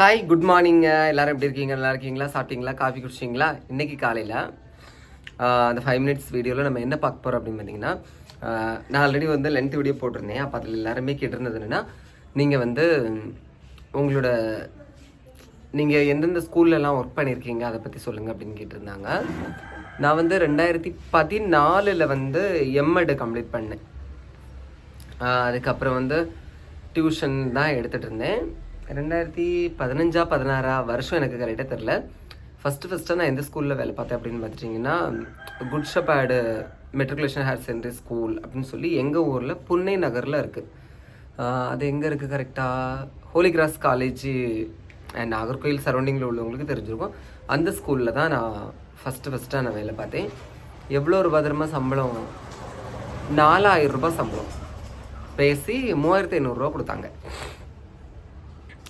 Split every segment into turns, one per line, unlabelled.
Hi good மார்னிங்க எல்லோரும் எப்படி இருக்கீங்க நல்லா இருக்கீங்களா சாப்பிட்டீங்களா காஃபி குடிச்சிங்களா இன்றைக்கி காலையில் uh, அந்த ஃபைவ் மினிட்ஸ் வீடியோவில் நம்ம என்ன பார்க்க போகிறோம் அப்படின்னு பார்த்தீங்கன்னா uh, நான் ஆல்ரெடி வந்து லென்த் வீடியோ போட்டிருந்தேன் அப்போ அதில் எல்லாருமே கேட்டிருந்தது என்னென்னா நீங்கள் வந்து உங்களோட நீங்கள் எந்தெந்த ஸ்கூல்லலாம் ஒர்க் பண்ணியிருக்கீங்க அதை பற்றி சொல்லுங்கள் அப்படின்னு கேட்டிருந்தாங்க நான் வந்து ரெண்டாயிரத்தி பதினாலில் வந்து எம்எட் கம்ப்ளீட் பண்ணேன் uh, அதுக்கப்புறம் வந்து டியூஷன் தான் எடுத்துகிட்டு இருந்தேன் ரெண்டாயிரத்தி பதினஞ்சா பதினாறா வருஷம் எனக்கு கரெக்டாக தெரில ஃபஸ்ட்டு ஃபஸ்ட்டாக நான் எந்த ஸ்கூலில் வேலை பார்த்தேன் அப்படின்னு பார்த்துட்டிங்கன்னா good shepherd matriculation higher secondary school அப்படின்னு சொல்லி எங்கள் ஊரில் புன்னை நகரில் இருக்குது அது எங்கே இருக்குது கரெக்டாக ஹோலி கிராஸ் காலேஜ் நாகர்கோயில் சரௌண்டிங்கில் உள்ளவங்களுக்கு தெரிஞ்சிருக்கும் அந்த ஸ்கூலில் தான் நான் ஃபஸ்ட்டு ஃபஸ்ட்டாக நான் வேலை பார்த்தேன் எவ்வளோ ரூபா தரமாக சம்பளம் நாலாயிரம் ரூபாய் சம்பளம் பேசி மூவாயிரத்தி ஐநூறுரூவா கொடுத்தாங்க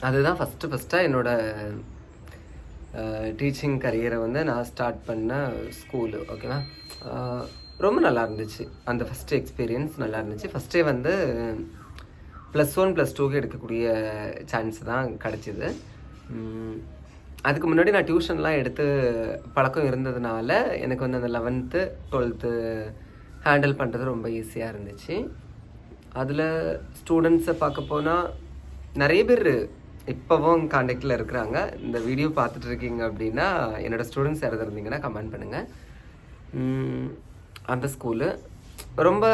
அதுதான் ஃபஸ்ட்டு ஃபஸ்ட்டாக என்னோடய டீச்சிங் கரியரை வந்து நான் ஸ்டார்ட் பண்ண ஸ்கூலு ஓகேவா ரொம்ப நல்லா இருந்துச்சு அந்த ஃபஸ்ட்டு எக்ஸ்பீரியன்ஸ் நல்லா இருந்துச்சு ஃபஸ்ட்டே வந்து ப்ளஸ் ஒன் ப்ளஸ் டூக்கு எடுக்கக்கூடிய சான்ஸ் தான் கிடச்சிது அதுக்கு முன்னாடி நான் டியூஷன்லாம் எடுத்து பழக்கம் இருந்ததுனால எனக்கு வந்து அந்த லெவன்த்து டுவெல்த்து ஹேண்டில் பண்ணுறது ரொம்ப ஈஸியாக இருந்துச்சு அதில் ஸ்டூடெண்ட்ஸை பார்க்க போனால் நிறைய பேர் இப்போவும் காண்டாக்டில் இருக்கிறாங்க இந்த வீடியோ பார்த்துட்டு இருக்கீங்க அப்படின்னா என்னோடய ஸ்டூடெண்ட்ஸ் யாராவது இருந்தீங்கன்னா கமெண்ட் பண்ணுங்கள் அந்த ஸ்கூலு ரொம்ப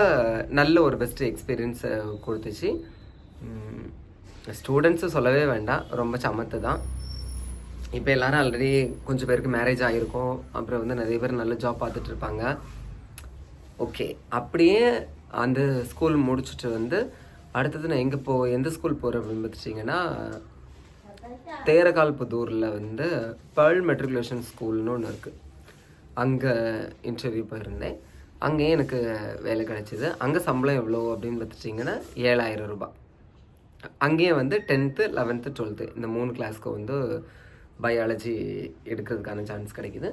நல்ல ஒரு பெஸ்ட்டு எக்ஸ்பீரியன்ஸை கொடுத்துச்சு ஸ்டூடெண்ட்ஸும் சொல்லவே வேண்டாம் ரொம்ப சமத்து தான் இப்போ எல்லோரும் ஆல்ரெடி கொஞ்சம் பேருக்கு மேரேஜ் ஆகிருக்கும் அப்புறம் வந்து நிறைய பேர் நல்ல ஜாப் பார்த்துட்டு இருப்பாங்க ஓகே அப்படியே அந்த ஸ்கூல் முடிச்சுட்டு வந்து அடுத்தது நான் எங்கே போ எந்த ஸ்கூல் போகிற அப்படின்னு பார்த்துட்டிங்கன்னா தேரகால்புதூரில் வந்து பேர்ல் மெட்ரிகுலேஷன் ஸ்கூல்னு ஒன்று இருக்குது அங்கே இன்டர்வியூ போயிருந்தேன் அங்கேயும் எனக்கு வேலை கிடச்சிது அங்கே சம்பளம் எவ்வளோ அப்படின்னு பார்த்துட்டிங்கன்னா ஏழாயிரம் ரூபாய் அங்கேயும் வந்து டென்த்து லெவன்த்து டுவெல்த்து இந்த மூணு கிளாஸ்க்கு வந்து பயாலஜி எடுக்கிறதுக்கான சான்ஸ் கிடைக்கிது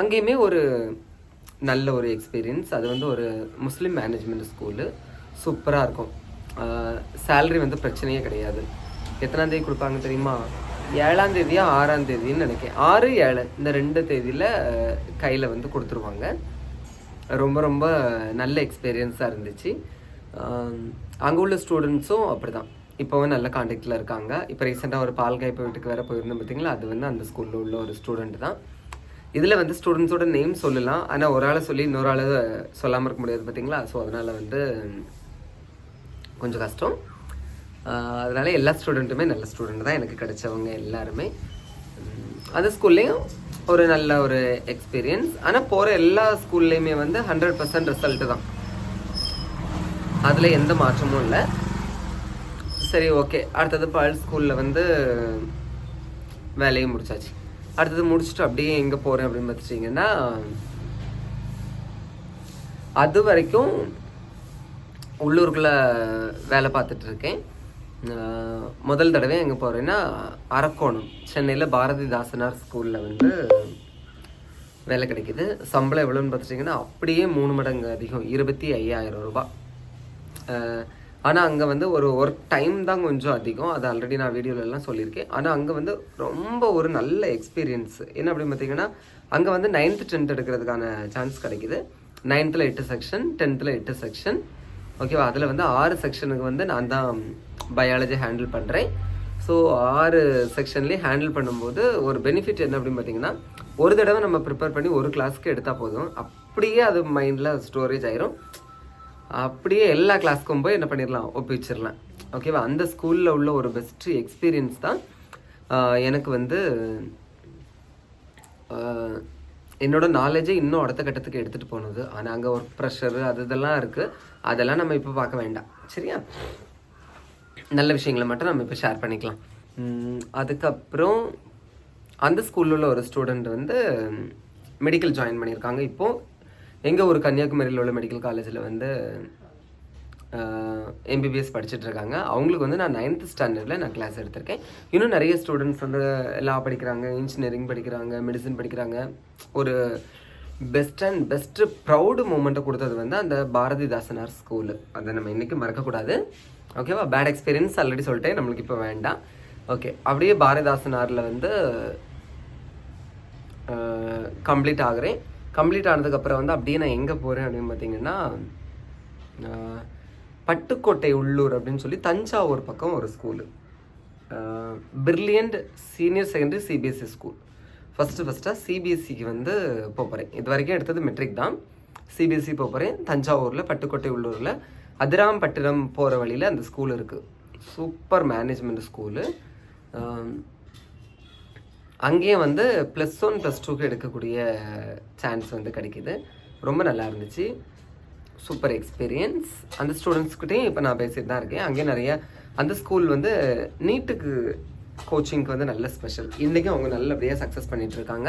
அங்கேயுமே ஒரு நல்ல ஒரு எக்ஸ்பீரியன்ஸ் அது வந்து ஒரு முஸ்லீம் மேனேஜ்மெண்ட் ஸ்கூலு சூப்பராக இருக்கும் சேல்ரி வந்து பிரச்சனையே கிடையாது எத்தனாம் தேதி கொடுப்பாங்க தெரியுமா ஏழாம் தேதியா ஆறாம் தேதின்னு நினைக்கிறேன் ஆறு ஏழு இந்த ரெண்டு தேதியில் கையில் வந்து கொடுத்துருவாங்க ரொம்ப ரொம்ப நல்ல எக்ஸ்பீரியன்ஸாக இருந்துச்சு அங்கே உள்ள ஸ்டூடெண்ட்ஸும் அப்படி தான் இப்போவும் நல்ல காண்டாக்டில் இருக்காங்க இப்போ ரீசெண்டாக ஒரு பால்காய்ப்பு வீட்டுக்கு வேறு போயிருந்தோம் பார்த்தீங்களா அது வந்து அந்த ஸ்கூலில் உள்ள ஒரு ஸ்டூடெண்ட் தான் இதில் வந்து ஸ்டூடெண்ட்ஸோட நேம் சொல்லலாம் ஆனால் ஒரு ஆளை சொல்லி இன்னொரு ஆளை சொல்லாமல் இருக்க முடியாது பார்த்தீங்களா ஸோ அதனால் வந்து கொஞ்சம் கஷ்டம் அதனால் எல்லா ஸ்டூடெண்ட்டுமே நல்ல ஸ்டூடெண்ட் தான் எனக்கு கிடைச்சவங்க எல்லாருமே அந்த ஸ்கூல்லேயும் ஒரு நல்ல ஒரு எக்ஸ்பீரியன்ஸ் ஆனால் போகிற எல்லா ஸ்கூல்லையுமே வந்து ஹண்ட்ரட் பர்சன்ட் ரிசல்ட்டு தான் அதில் எந்த மாற்றமும் இல்லை சரி ஓகே அடுத்தது பால் ஸ்கூலில் வந்து வேலையும் முடிச்சாச்சு அடுத்தது முடிச்சுட்டு அப்படியே எங்கே போகிறேன் அப்படின்னு பார்த்துட்டிங்கன்னா அது வரைக்கும் உள்ளூருக்குள்ளே வேலை பார்த்துட்ருக்கேன் முதல் தடவை எங்கே போகிறேன்னா அரக்கோணம் சென்னையில் பாரதிதாசனார் ஸ்கூலில் வந்து வேலை கிடைக்கிது சம்பளம் எவ்வளோன்னு பார்த்துட்டிங்கன்னா அப்படியே மூணு மடங்கு அதிகம் இருபத்தி ஐயாயிரம் ரூபா ஆனால் அங்கே வந்து ஒரு ஒர்க் டைம் தான் கொஞ்சம் அதிகம் அது ஆல்ரெடி நான் வீடியோலலாம் சொல்லியிருக்கேன் ஆனால் அங்கே வந்து ரொம்ப ஒரு நல்ல எக்ஸ்பீரியன்ஸ் என்ன அப்படின்னு பார்த்தீங்கன்னா அங்கே வந்து நைன்த்து டென்த் எடுக்கிறதுக்கான சான்ஸ் கிடைக்கிது நைன்த்தில் எட்டு செக்ஷன் டென்த்தில் எட்டு செக்ஷன் ஓகேவா அதில் வந்து ஆறு செக்ஷனுக்கு வந்து நான் தான் பயாலஜி ஹேண்டில் பண்ணுறேன் ஸோ ஆறு செக்ஷன்லேயும் ஹேண்டில் பண்ணும்போது ஒரு பெனிஃபிட் என்ன அப்படின்னு பார்த்தீங்கன்னா ஒரு தடவை நம்ம ப்ரிப்பேர் பண்ணி ஒரு கிளாஸ்க்கு எடுத்தால் போதும் அப்படியே அது மைண்டில் ஸ்டோரேஜ் ஆயிரும் அப்படியே எல்லா கிளாஸ்க்கும் போய் என்ன பண்ணிடலாம் ஒப்பிச்சிடலாம் ஓகேவா அந்த ஸ்கூலில் உள்ள ஒரு பெஸ்ட் எக்ஸ்பீரியன்ஸ் தான் எனக்கு வந்து என்னோட நாலேஜை இன்னும் அடுத்த கட்டத்துக்கு எடுத்துகிட்டு போனது ஆனால் அங்கே ஒர்க் ப்ரெஷரு அது இதெல்லாம் இருக்குது அதெல்லாம் நம்ம இப்போ பார்க்க வேண்டாம் சரியா நல்ல விஷயங்களை மட்டும் நம்ம இப்போ ஷேர் பண்ணிக்கலாம் அதுக்கப்புறம் அந்த ஸ்கூலில் உள்ள ஒரு ஸ்டூடெண்ட் வந்து மெடிக்கல் ஜாயின் பண்ணியிருக்காங்க இப்போது எங்கள் ஒரு கன்னியாகுமரியில் உள்ள மெடிக்கல் காலேஜில் வந்து எம்பிபிஎஸ் படிச்சுட்ருக்காங்க அவங்களுக்கு வந்து நான் நைன்த் ஸ்டாண்டர்டில் நான் கிளாஸ் எடுத்திருக்கேன் இன்னும் நிறைய ஸ்டூடெண்ட்ஸ் வந்து லா படிக்கிறாங்க இன்ஜினியரிங் படிக்கிறாங்க மெடிசன் படிக்கிறாங்க ஒரு பெஸ்ட் அண்ட் பெஸ்ட்டு ப்ரௌடு மூமெண்ட்டை கொடுத்தது வந்து அந்த பாரதிதாசனார் ஸ்கூலு அதை நம்ம இன்றைக்கி மறக்கக்கூடாது ஓகேவா பேட் எக்ஸ்பீரியன்ஸ் ஆல்ரெடி சொல்லிட்டேன் நம்மளுக்கு இப்போ வேண்டாம் ஓகே அப்படியே பாரதிதாசனாரில் வந்து கம்ப்ளீட் ஆகிறேன் கம்ப்ளீட் ஆனதுக்கப்புறம் வந்து அப்படியே நான் எங்கே போகிறேன் அப்படின்னு பார்த்தீங்கன்னா பட்டுக்கோட்டை உள்ளூர் அப்படின்னு சொல்லி தஞ்சாவூர் பக்கம் ஒரு school brilliant senior secondary CBSE school first ஃபஸ்ட்டாக சிபிஎஸ்சிக்கு வந்து போகிறேன் இது வரைக்கும் எடுத்தது மெட்ரிக் தான் சிபிஎஸ்சி e போகிறேன் தஞ்சாவூரில் பட்டுக்கோட்டை உள்ளூரில் அதிராம்பட்டினம் போகிற வழியில் அந்த ஸ்கூல் இருக்குது சூப்பர் மேனேஜ்மெண்ட் ஸ்கூலு அங்கேயும் வந்து ப்ளஸ் ஒன் ப்ளஸ் டூக்கு எடுக்கக்கூடிய சான்ஸ் வந்து கிடைக்கிது ரொம்ப நல்லா இருந்துச்சு சூப்பர் எக்ஸ்பீரியன்ஸ் அந்த ஸ்டூடெண்ட்ஸ்கிட்டையும் இப்போ நான் பேசிட்டு தான் இருக்கேன் அங்கேயே நிறைய அந்த ஸ்கூல் வந்து நீட்டுக்கு கோச்சிங்க்கு வந்து நல்ல ஸ்பெஷல் இன்றைக்கும் அவங்க நல்லபடியாக சக்ஸஸ் இருக்காங்க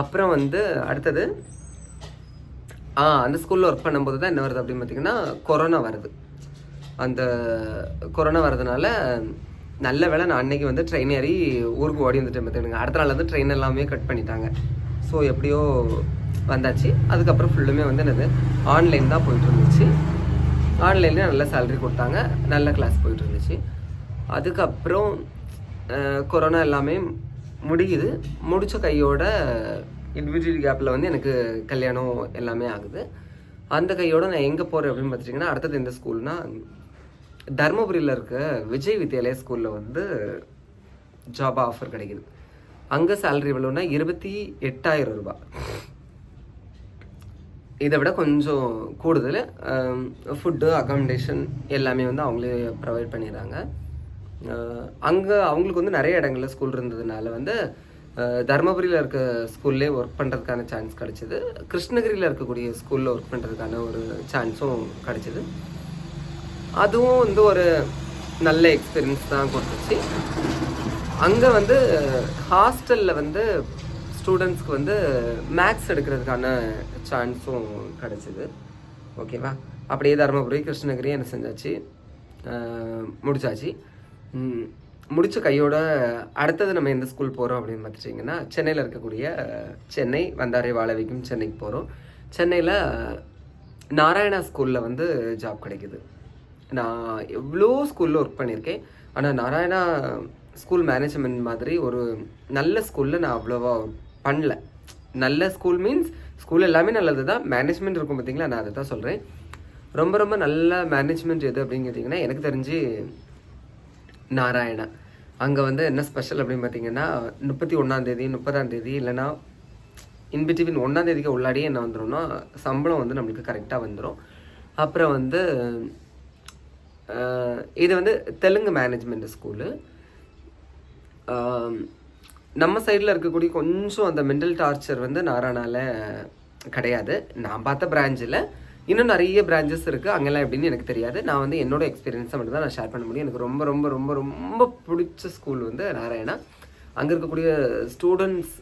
அப்புறம் வந்து அடுத்தது ஆ அந்த ஸ்கூலில் ஒர்க் பண்ணும்போது தான் என்ன வருது அப்படின்னு பார்த்திங்கன்னா கொரோனா வருது அந்த கொரோனா வரதுனால நல்ல வேலை நான் அன்றைக்கி வந்து ட்ரெயின் ஏறி ஊருக்கு ஓடி வந்துட்டேன் பார்த்துக்கிட்டேங்க அடுத்த நாள் வந்து ட்ரெயின் எல்லாமே கட் பண்ணிட்டாங்க ஸோ எப்படியோ வந்தாச்சு அதுக்கப்புறம் ஃபுல்லுமே வந்து எனது ஆன்லைன் தான் போயிட்டு இருந்துச்சு ஆன்லைன்லேயே நல்ல சேலரி கொடுத்தாங்க நல்ல கிளாஸ் போயிட்டு இருந்துச்சு அதுக்கப்புறம் கொரோனா எல்லாமே முடியுது முடித்த கையோட இன்விஜுவல் கேப்பில் வந்து எனக்கு கல்யாணம் எல்லாமே ஆகுது அந்த கையோட நான் எங்கே போகிறேன் அப்படின்னு பார்த்துட்டிங்கன்னா அடுத்தது எந்த ஸ்கூல்னா தருமபுரியில் இருக்க விஜய் வித்யாலயா ஸ்கூலில் வந்து ஜாப் ஆஃபர் கிடைக்குது அங்கே சேலரி எவ்வளோன்னா இருபத்தி எட்டாயிரம் ரூபாய் இதை விட கொஞ்சம் கூடுதல் ஃபுட்டு அக்காமடேஷன் எல்லாமே வந்து அவங்களே ப்ரொவைட் பண்ணிடுறாங்க அங்கே அவங்களுக்கு வந்து நிறைய இடங்களில் ஸ்கூல் இருந்ததுனால வந்து தருமபுரியில் இருக்க ஸ்கூல்லே ஒர்க் பண்ணுறதுக்கான சான்ஸ் கிடச்சிது கிருஷ்ணகிரியில் இருக்கக்கூடிய ஸ்கூலில் ஒர்க் பண்ணுறதுக்கான ஒரு சான்ஸும் கிடச்சிது அதுவும் வந்து ஒரு நல்ல எக்ஸ்பீரியன்ஸ் தான் கொடுத்துச்சு அங்கே வந்து ஹாஸ்டலில் வந்து ஸ்டூடெண்ட்ஸ்க்கு வந்து மேக்ஸ் எடுக்கிறதுக்கான சான்ஸும் கிடச்சிது ஓகேவா அப்படியே தருமபுரி கிருஷ்ணகிரி என்ன செஞ்சாச்சு முடிச்சாச்சு முடித்த கையோட அடுத்தது நம்ம எந்த ஸ்கூல் போகிறோம் அப்படின்னு பார்த்துட்டிங்கன்னா சென்னையில் இருக்கக்கூடிய சென்னை வந்தாரை வாழவிக்கும் சென்னைக்கு போகிறோம் சென்னையில் நாராயணா ஸ்கூலில் வந்து ஜாப் கிடைக்குது நான் எவ்வளோ ஸ்கூலில் ஒர்க் பண்ணியிருக்கேன் ஆனால் நாராயணா ஸ்கூல் மேனேஜ்மெண்ட் மாதிரி ஒரு நல்ல ஸ்கூலில் நான் அவ்வளோவா ஒர்க் பண்ணல நல்ல ஸ்கூல் மீன்ஸ் ஸ்கூல் எல்லாமே நல்லது தான் மேனேஜ்மெண்ட் இருக்கும் பார்த்தீங்களா நான் அதை தான் சொல்கிறேன் ரொம்ப ரொம்ப நல்ல மேனேஜ்மெண்ட் எது அப்படின்னு கேட்டிங்கன்னா எனக்கு தெரிஞ்சு நாராயணா அங்கே வந்து என்ன ஸ்பெஷல் அப்படின்னு பார்த்தீங்கன்னா முப்பத்தி ஒன்றாந்தேதி முப்பதாந்தேதி இல்லைனா ஒன்றாம் ஒன்றாந்தேதிக்கு உள்ளாடியே என்ன வந்துடும்னா சம்பளம் வந்து நம்மளுக்கு கரெக்டாக வந்துடும் அப்புறம் வந்து இது வந்து தெலுங்கு மேனேஜ்மெண்ட் ஸ்கூலு நம்ம சைடில் இருக்கக்கூடிய கொஞ்சம் அந்த மென்டல் டார்ச்சர் வந்து நாரானால் கிடையாது நான் பார்த்த பிரான்ச்சில் இன்னும் நிறைய பிரான்ச்சஸ் இருக்குது அங்கெல்லாம் எப்படின்னு எனக்கு தெரியாது நான் வந்து என்னோடய எக்ஸ்பீரியன்ஸை மட்டும் தான் நான் ஷேர் பண்ண முடியும் எனக்கு ரொம்ப ரொம்ப ரொம்ப ரொம்ப பிடிச்ச ஸ்கூல் வந்து நாராயணா அங்கே இருக்கக்கூடிய ஸ்டூடெண்ட்ஸ்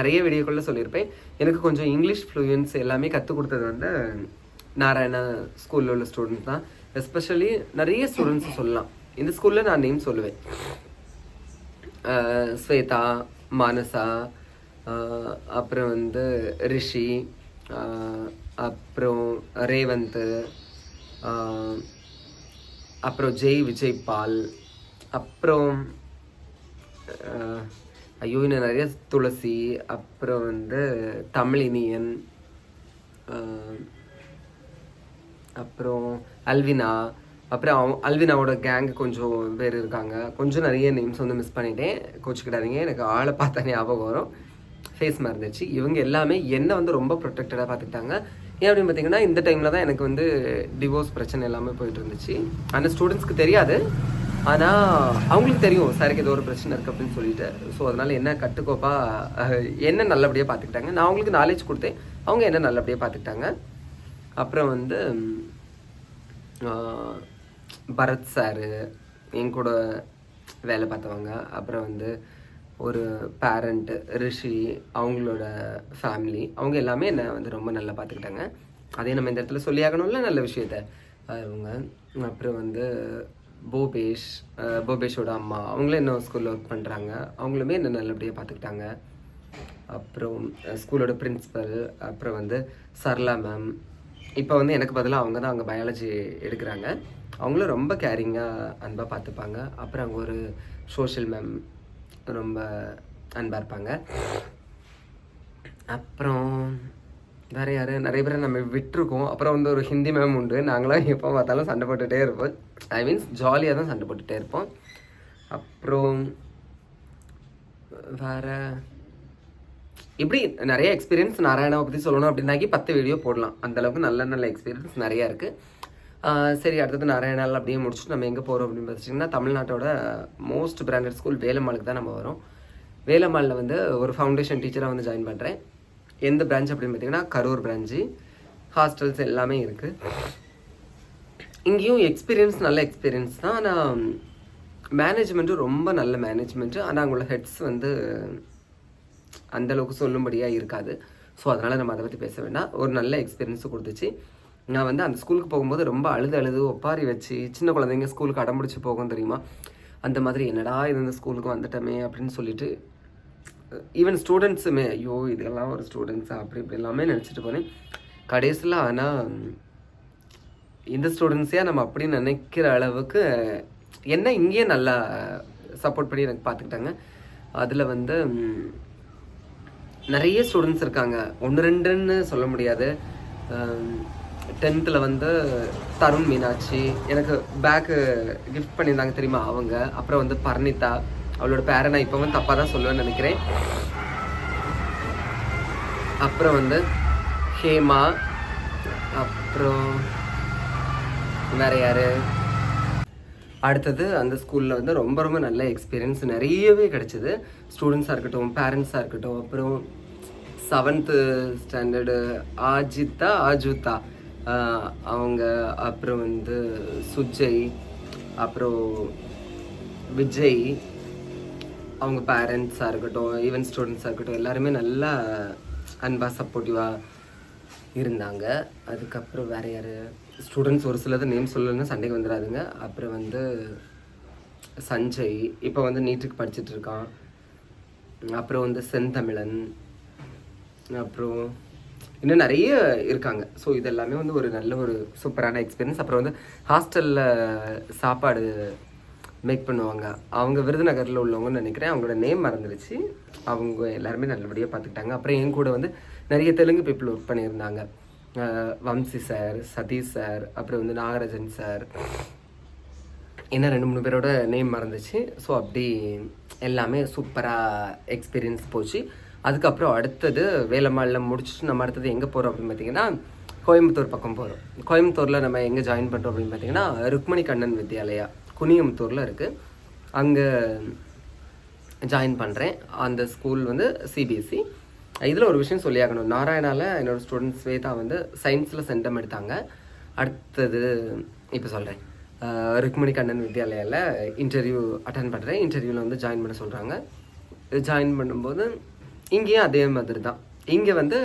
நிறைய வீடியோக்குள்ளே சொல்லியிருப்பேன் எனக்கு கொஞ்சம் இங்கிலீஷ் ஃப்ளூயன்ஸ் எல்லாமே கற்றுக் கொடுத்தது வந்து நாராயணா ஸ்கூலில் உள்ள ஸ்டூடெண்ட்ஸ் தான் எஸ்பெஷலி நிறைய ஸ்டூடெண்ட்ஸ் சொல்லலாம் இந்த ஸ்கூலில் நான் நேம் சொல்லுவேன் ஸ்வேதா மானசா அப்புறம் வந்து ரிஷி அப்புறம் ரேவந்த் அப்புறம் ஜெய் விஜய் பால் அப்புறம் ஐயோ இன்னும் நிறைய துளசி அப்புறம் வந்து தமிழினியன் அப்புறம் அல்வினா அப்புறம் அல்வினாவோட கேங்கு கொஞ்சம் பேர் இருக்காங்க கொஞ்சம் நிறைய நேம்ஸ் வந்து மிஸ் பண்ணிட்டேன் கோச்சிக்கிடாதீங்க எனக்கு ஆளை பார்த்தா ஞாபகம் வரும் ஃபேஸ் மறந்துச்சு இவங்க எல்லாமே என்னை வந்து ரொம்ப ப்ரொடெக்டடாக பார்த்துக்கிட்டாங்க ஏன் அப்படின்னு பார்த்தீங்கன்னா இந்த டைமில் தான் எனக்கு வந்து டிவோர்ஸ் பிரச்சனை எல்லாமே போயிட்டு இருந்துச்சு ஆனால் ஸ்டூடெண்ட்ஸ்க்கு தெரியாது ஆனால் அவங்களுக்கு தெரியும் சாருக்கு ஏதோ ஒரு பிரச்சனை இருக்குது அப்படின்னு சொல்லிட்டு ஸோ அதனால் என்ன கட்டுக்கோப்பாக என்ன நல்லபடியாக பார்த்துக்கிட்டாங்க நான் அவங்களுக்கு நாலேஜ் கொடுத்தேன் அவங்க என்ன நல்லபடியாக பார்த்துக்கிட்டாங்க அப்புறம் வந்து பரத் சாரு என் கூட வேலை பார்த்தவங்க அப்புறம் வந்து ஒரு பேரண்ட்டு ரிஷி அவங்களோட ஃபேமிலி அவங்க எல்லாமே என்னை வந்து ரொம்ப நல்லா பார்த்துக்கிட்டாங்க அதே நம்ம இந்த இடத்துல சொல்லியாகணும்ல நல்ல விஷயத்த அவங்க அப்புறம் வந்து போபேஷ் போபேஷோட அம்மா அவங்களும் என்ன ஸ்கூலில் ஒர்க் பண்ணுறாங்க அவங்களுமே என்ன நல்லபடியாக பார்த்துக்கிட்டாங்க அப்புறம் ஸ்கூலோட பிரின்ஸிபல் அப்புறம் வந்து சர்லா மேம் இப்போ வந்து எனக்கு பதிலாக அவங்க தான் அவங்க பயாலஜி எடுக்கிறாங்க அவங்களும் ரொம்ப கேரிங்காக அன்பாக பார்த்துப்பாங்க அப்புறம் அங்கே ஒரு சோஷியல் மேம் ரொம்ப அன்பாக இருப்பாங்க அப்புறம் வேறு யார் நிறைய பேரை நம்ம விட்டுருக்கோம் அப்புறம் வந்து ஒரு ஹிந்தி மேம் உண்டு நாங்களாம் எப்போ பார்த்தாலும் சண்டை போட்டுகிட்டே இருப்போம் ஐ மீன்ஸ் ஜாலியாக தான் சண்டை போட்டுகிட்டே இருப்போம் அப்புறம் வேறு இப்படி நிறைய எக்ஸ்பீரியன்ஸ் நாராயணாவை பற்றி சொல்லணும் அப்படின்னாக்கி பத்து வீடியோ போடலாம் அந்தளவுக்கு நல்ல நல்ல எக்ஸ்பீரியன்ஸ் நிறையா இருக்குது சரி அடுத்தது நிறைய நாள் அப்படியே முடிச்சுட்டு நம்ம எங்கே போகிறோம் அப்படின்னு பார்த்துட்டிங்கன்னா தமிழ்நாட்டோட மோஸ்ட் பிராண்டட் ஸ்கூல் வேலம்மாளுக்கு தான் நம்ம வரோம் வேலம்மாளில் வந்து ஒரு ஃபவுண்டேஷன் டீச்சராக வந்து ஜாயின் பண்ணுறேன் எந்த பிரான்ச் அப்படின்னு பார்த்தீங்கன்னா கரூர் பிரான்ச்சு ஹாஸ்டல்ஸ் எல்லாமே இருக்குது இங்கேயும் எக்ஸ்பீரியன்ஸ் நல்ல எக்ஸ்பீரியன்ஸ் தான் ஆனால் மேனேஜ்மெண்ட்டு ரொம்ப நல்ல மேனேஜ்மெண்ட்டு ஆனால் அவங்களோட ஹெட்ஸ் வந்து அந்தளவுக்கு சொல்லும்படியாக இருக்காது ஸோ அதனால் நம்ம அதை பற்றி பேச வேண்டாம் ஒரு நல்ல எக்ஸ்பீரியன்ஸும் கொடுத்துச்சு நான் வந்து அந்த ஸ்கூலுக்கு போகும்போது ரொம்ப அழுது அழுது ஒப்பாரி வச்சு சின்ன குழந்தைங்க ஸ்கூலுக்கு அடம்பிடிச்சு போகும் தெரியுமா அந்த மாதிரி என்னடா இது இந்த ஸ்கூலுக்கு வந்துட்டோமே அப்படின்னு சொல்லிட்டு ஈவன் ஸ்டூடெண்ட்ஸுமே ஐயோ இதெல்லாம் ஒரு ஸ்டூடெண்ட்ஸாக அப்படி இப்படி எல்லாமே நினச்சிட்டு போனேன் கடைசியில் ஆனால் இந்த ஸ்டூடெண்ட்ஸே நம்ம அப்படின்னு நினைக்கிற அளவுக்கு என்ன இங்கேயே நல்லா சப்போர்ட் பண்ணி எனக்கு பார்த்துக்கிட்டாங்க அதில் வந்து நிறைய ஸ்டூடெண்ட்ஸ் இருக்காங்க ஒன்று ரெண்டுன்னு சொல்ல முடியாது டென்த்தில் வந்து தருண் மீனாட்சி எனக்கு பேக்கு கிஃப்ட் பண்ணியிருந்தாங்க தெரியுமா அவங்க அப்புறம் வந்து பர்ணிதா அவளோட பேரை நான் இப்போ வந்து தப்பாக தான் சொல்லுவேன்னு நினைக்கிறேன் அப்புறம் வந்து ஹேமா அப்புறம் வேற யார் அடுத்தது அந்த ஸ்கூலில் வந்து ரொம்ப ரொம்ப நல்ல எக்ஸ்பீரியன்ஸ் நிறையவே கிடச்சிது ஸ்டூடெண்ட்ஸாக இருக்கட்டும் பேரண்ட்ஸாக இருக்கட்டும் அப்புறம் செவன்த்து ஸ்டாண்டர்டு ஆஜித்தா ஆஜூத்தா அவங்க அப்புறம் வந்து சுஜய் அப்புறம் விஜய் அவங்க பேரண்ட்ஸாக இருக்கட்டும் ஈவன் ஸ்டூடெண்ட்ஸாக இருக்கட்டும் எல்லாருமே நல்லா அன்பாக சப்போர்ட்டிவாக இருந்தாங்க அதுக்கப்புறம் வேறு யார் ஸ்டூடெண்ட்ஸ் ஒரு சிலது நேம் சொல்லணும்னா சண்டைக்கு வந்துடாதுங்க அப்புறம் வந்து சஞ்சய் இப்போ வந்து நீட்டுக்கு படிச்சுட்டு இருக்கான் அப்புறம் வந்து செந்தமிழன் அப்புறம் இன்னும் நிறைய இருக்காங்க ஸோ இதெல்லாமே வந்து ஒரு நல்ல ஒரு சூப்பரான எக்ஸ்பீரியன்ஸ் அப்புறம் வந்து ஹாஸ்டலில் சாப்பாடு மேக் பண்ணுவாங்க அவங்க விருதுநகரில் உள்ளவங்கன்னு நினைக்கிறேன் அவங்களோட நேம் மறந்துடுச்சு அவங்க எல்லாருமே நல்லபடியாக பார்த்துக்கிட்டாங்க அப்புறம் என் கூட வந்து நிறைய தெலுங்கு பீப்புள் ஒர்க் பண்ணியிருந்தாங்க வம்சி சார் சதீஷ் சார் அப்புறம் வந்து நாகராஜன் சார் என்ன ரெண்டு மூணு பேரோட நேம் மறந்துச்சு ஸோ அப்படி எல்லாமே சூப்பராக எக்ஸ்பீரியன்ஸ் போச்சு அதுக்கப்புறம் அடுத்தது வேலம்மாளில் முடிச்சுட்டு நம்ம அடுத்தது எங்கே போகிறோம் அப்படின்னு பார்த்தீங்கன்னா கோயம்புத்தூர் பக்கம் போகிறோம் கோயம்புத்தூரில் நம்ம எங்கே ஜாயின் பண்ணுறோம் அப்படின்னு பார்த்தீங்கன்னா ருக்மணி கண்ணன் வித்யாலயா குனியம்புத்தூரில் இருக்குது அங்கே ஜாயின் பண்ணுறேன் அந்த ஸ்கூல் வந்து சிபிஎஸ்சி e. இதில் ஒரு விஷயம் சொல்லியாகணும் நாராயணாவில் என்னோடய ஸ்டூடெண்ட்ஸ் தான் வந்து சயின்ஸில் சென்டம் எடுத்தாங்க அடுத்தது இப்போ சொல்கிறேன் ருக்மணி கண்ணன் வித்யாலயாவில் இன்டர்வியூ அட்டன் பண்ணுறேன் இன்டர்வியூவில் வந்து ஜாயின் பண்ண சொல்கிறாங்க ஜாயின் பண்ணும்போது இங்கேயும் அதே மாதிரி தான் இங்கே வந்து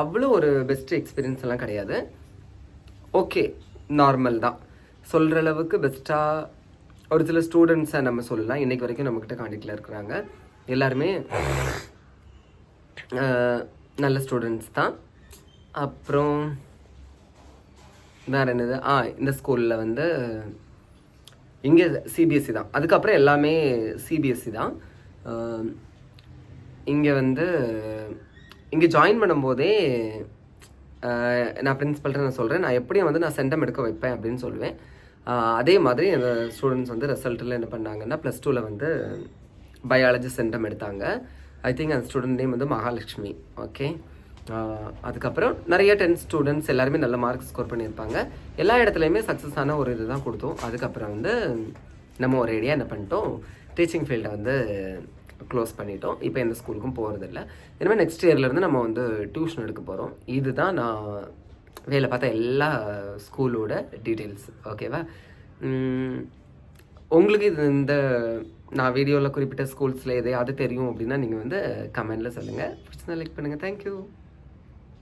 அவ்வளோ ஒரு பெஸ்ட் எக்ஸ்பீரியன்ஸ் எல்லாம் கிடையாது ஓகே நார்மல் தான் சொல்கிற அளவுக்கு பெஸ்ட்டாக ஒரு சில ஸ்டூடெண்ட்ஸை நம்ம சொல்லலாம் இன்றைக்கு வரைக்கும் நம்மக்கிட்ட காண்டாக்டில் இருக்கிறாங்க எல்லாருமே நல்ல ஸ்டூடெண்ட்ஸ் தான் அப்புறம் வேறு என்னது ஆ இந்த ஸ்கூலில் வந்து இங்கே சிபிஎஸ்சி e தான் அதுக்கப்புறம் எல்லாமே சிபிஎஸ்சி e தான் இங்கே வந்து இங்கே ஜாயின் பண்ணும்போதே நான் பிரின்ஸிபல்கிட்ட நான் சொல்கிறேன் நான் எப்படியும் வந்து நான் சென்டம் எடுக்க வைப்பேன் அப்படின்னு சொல்லுவேன் அதே மாதிரி அந்த ஸ்டூடெண்ட்ஸ் வந்து ரிசல்ட்டில் என்ன பண்ணாங்கன்னா ப்ளஸ் டூவில் வந்து பயாலஜி சென்டம் எடுத்தாங்க ஐ திங்க் அந்த ஸ்டூடெண்ட் நேம் வந்து மகாலட்சுமி ஓகே அதுக்கப்புறம் நிறைய டென்த் ஸ்டூடெண்ட்ஸ் எல்லாருமே நல்ல மார்க் ஸ்கோர் பண்ணியிருப்பாங்க எல்லா இடத்துலையுமே சக்ஸஸ் ஆன ஒரு இது தான் கொடுத்தோம் அதுக்கப்புறம் வந்து நம்ம ஒரு ஐடியா என்ன பண்ணிட்டோம் டீச்சிங் ஃபீல்டை வந்து க்ளோஸ் பண்ணிட்டோம் இப்போ எந்த ஸ்கூலுக்கும் போகிறதில்ல இனிமேல் நெக்ஸ்ட் இயர்லேருந்து நம்ம வந்து டியூஷன் எடுக்க போகிறோம் இதுதான் நான் வேலை பார்த்தா எல்லா ஸ்கூலோட டீட்டெயில்ஸ் ஓகேவா உங்களுக்கு இது இந்த நான் வீடியோவில் குறிப்பிட்ட ஸ்கூல்ஸில் எதையாவது தெரியும் அப்படின்னா நீங்கள் வந்து கமெண்டில் சொல்லுங்கள் பிடிச்சிருந்தா லைக் பண்ணுங்கள் தேங்க்யூ